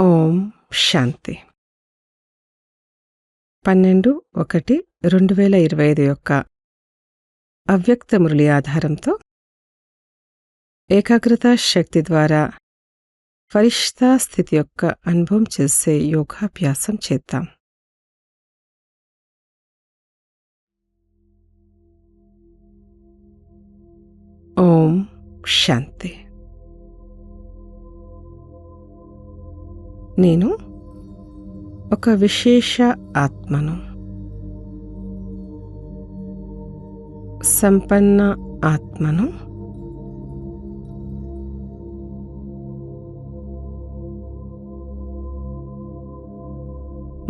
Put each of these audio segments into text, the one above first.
ఓం శాంతి. పన్నెండు ఒకటి రెండు వేల ఇరవై ఐదు యొక్క అవ్యక్త మురళి ఆధారంతో ఏకాగ్రత శక్తి ద్వారా ఫరిష్తా స్థితి యొక్క అనుభవం చేసే యోగాభ్యాసం చేద్దాం. ఓం శాంతి. నేను ఒక విశేష ఆత్మను. సంపన్న ఆత్మను.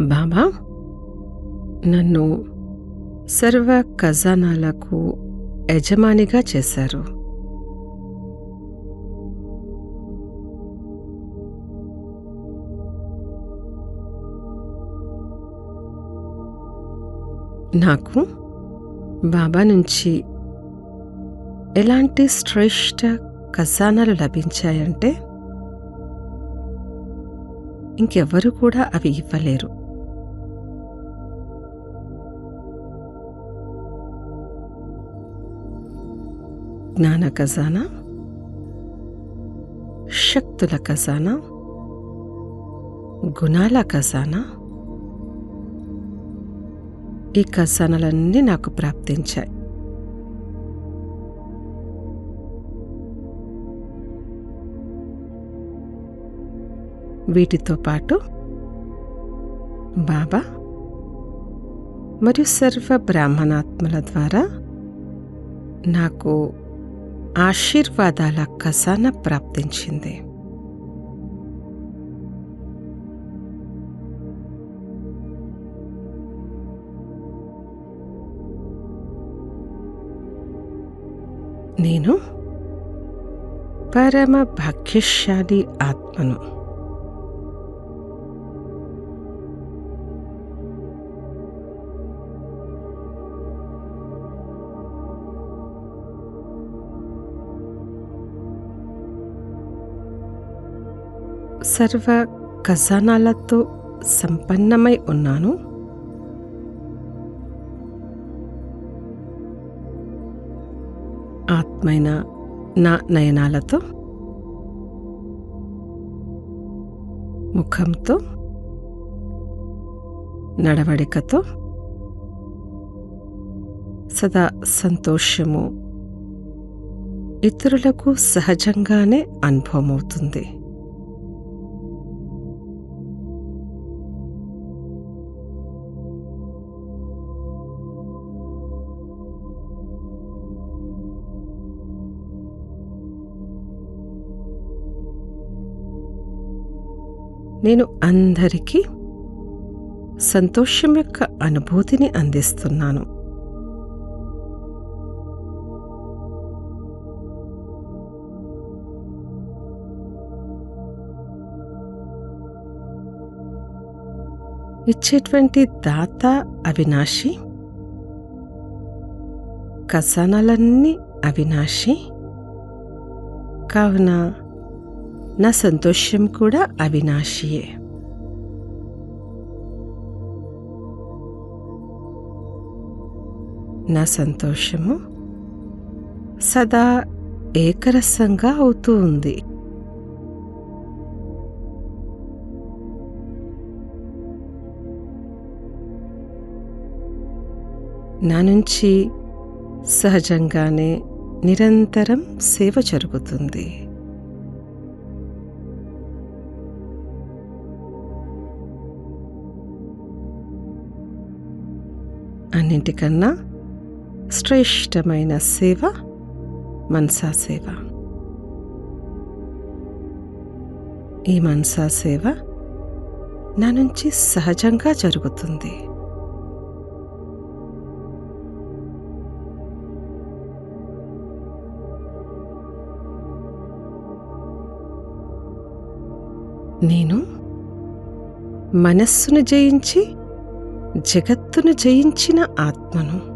బాబా నన్ను సర్వ ఖజానాలకు యజమానిగా చేశారు. నాకు బాబా నుంచి ఎలాంటి శ్రేష్ట ఖజానాలు లభించాయంటే ఇంకెవ్వరూ కూడా అవి ఇవ్వలేరు. జ్ఞాన ఖజానా శక్తుల ఖజానా గుణాల ఖజానా ఈ ఖజానాలన్నీ నాకు ప్రాప్తించాయి. వీటితో పాటు బాబా మరియు సర్వ బ్రాహ్మణాత్మల ద్వారా నాకు ఆశీర్వాదాల ఖజానా ప్రాప్తించింది. నేను పరమ భాగ్యశాలి ఆత్మను. సర్వ ఖజానాలతో సంపన్నమై ఉన్నాను. ఆత్మైన నా నయనాలతో ముఖంతో నడవడికతో సదా సంతోషము. ఇతరులకు సహజంగానే అనుభవమవుతుంది. నేను అందరికీ సంతోషం యొక్క అనుభూతిని అందిస్తున్నాను. ఇచ్చేటువంటి దాత అవినాశి ఖజానాలన్నీ అవినాశి. కావున నా సంతోషం కూడా అవినాశియే. నా సంతోషము సదా ఏకరసంగా అవుతూ ఉంది. నా నుంచి సహజంగానే నిరంతరం సేవ జరుగుతుంది. అన్నింటికన్నా శ్రేష్టమైన సేవ మనసా సేవ. ఈ మనసా సేవ నా నుంచి సహజంగా జరుగుతుంది. నేను మనస్సును జయించి జగత్తును జయించిన ఆత్మను.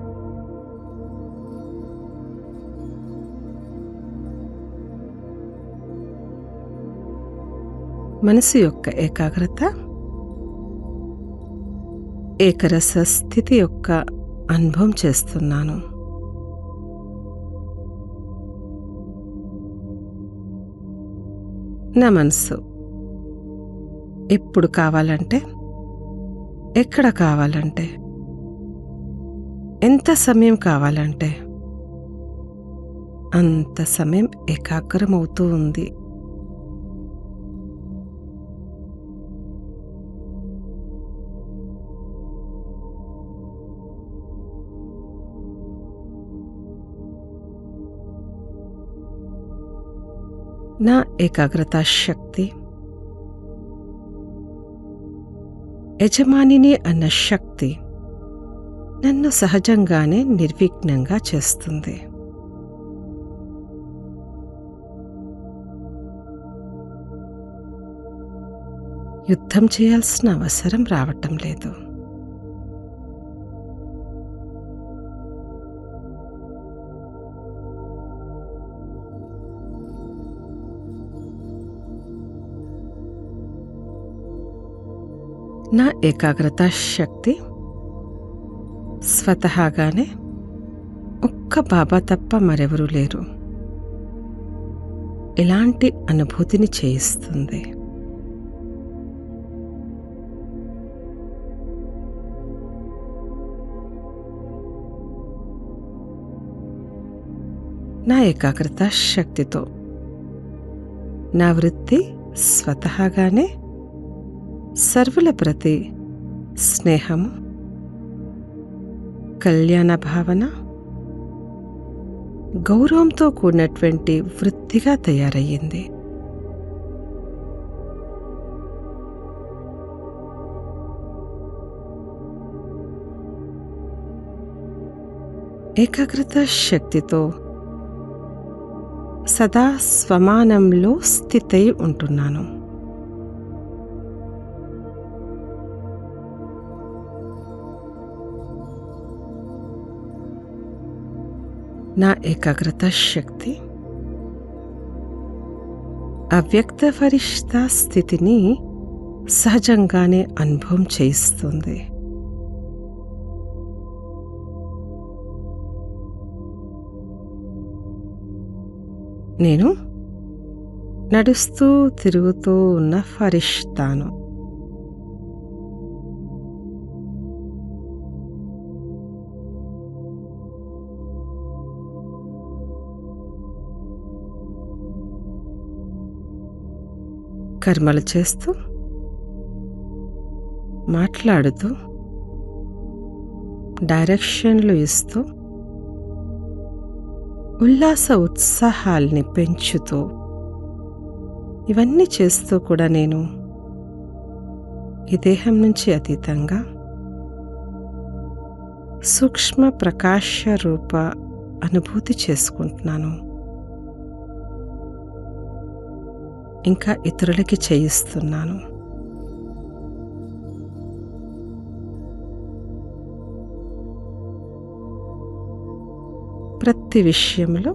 మనసు యొక్క ఏకాగ్రత ఏకరస స్థితి యొక్క అనుభవం చేస్తున్నాను. నా మనసు ఎప్పుడు కావాలంటే ఎక్కడ కావాలంటే? ఎంత సమయం కావాలంటే? అంత సమయం ఏకాగ్రమవుతూ ఉంది. నా ఏకాగ్రత శక్తి యజమానిని అన్న శక్తి నన్ను సహజంగానే నిర్విఘ్నంగా చేస్తుంది. యుద్ధం చేయాల్సిన అవసరం రావటం లేదు. నా ఏకాగ్రత శక్తి స్వతహాగానే ఒక్క బాబా తప్ప మరెవరూ లేరు. ఇలాంటి అనుభూతిని చేయిస్తుంది. నా ఏకాగ్రత శక్తితో నా వృత్తి స్వతహాగానే సర్వుల ప్రతి స్నేహము కళ్యాణ భావన గౌరవంతో కూడినటువంటి వృత్తిగా తయారయ్యింది. ఏకాగ్రత శక్తితో సదా స్వమానంలో స్థితై ఉంటున్నాను. నా ఏకాగ్రత శక్తి. అవ్యక్త ఫరిష్తా స్థితిని సహజంగానే అనుభవం చేయిస్తుంది. నేను నడుస్తూ తిరుగుతూ ఉన్న ఫరిష్తాను కర్మలు చేస్తూ మాట్లాడుతూ డైరెక్షన్లు ఇస్తూ ఉల్లాస ఉత్సాహాల్ని పెంచుతూ ఇవన్నీ చేస్తూ కూడా నేను ఈ దేహం నుంచి అతీతంగా సూక్ష్మ ప్రకాశ రూప అనుభూతి చేసుకుంటున్నాను. ఇంకా ఇతరులకి చేయిస్తున్నాను. ప్రతి విషయంలో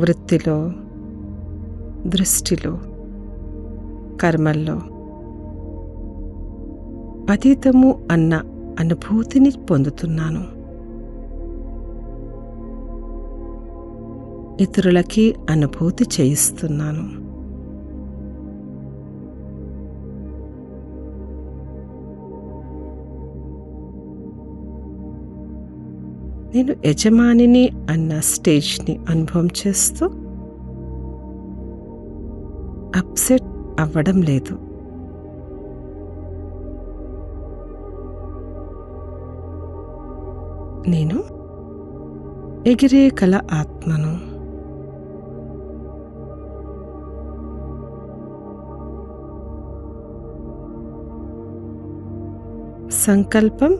వృత్తిలో దృష్టిలో కర్మల్లో అతీతము అన్న అనుభూతిని పొందుతున్నాను. ఇతరులకి అనుభూతి చేయిస్తున్నాను. నేను యజమానిని అన్న స్టేజ్ని అనుభవం చేస్తూ అప్సెట్ అవ్వడం లేదు. నేను ఎగిరే కల ఆత్మను సంకల్పం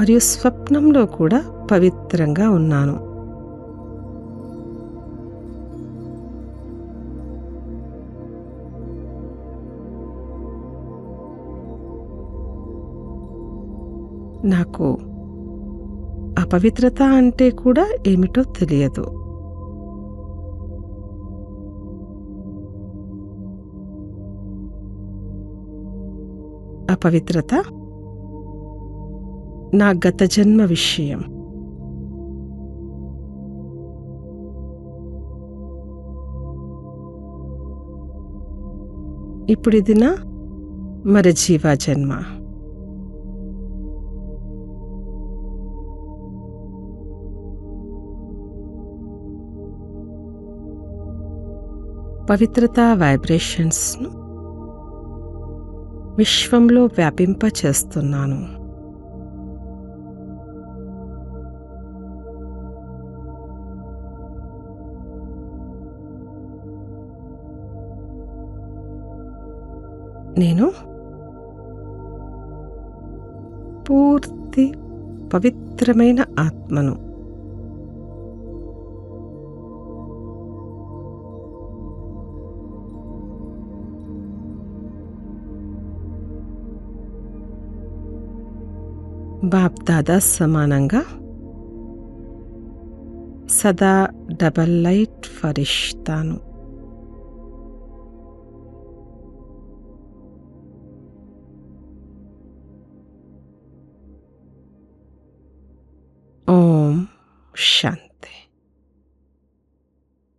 మరియు స్వప్నంలో కూడా పవిత్రంగా ఉన్నాను. నాకు అపవిత్రత అంటే కూడా ఏమిటో తెలియదు. అపవిత్రత నా గత జన్మ విషయం. ఇప్పుడు ఇది నా మరజీవ జన్మ. పవిత్రత వైబ్రేషన్స్ను విశ్వంలో వ్యాపింప నేను? పూర్తి పవిత్రమైన ఆత్మను. బాప్ దాదా సమానంగా సదా డబల్ లైట్ ఫరిష్తాను.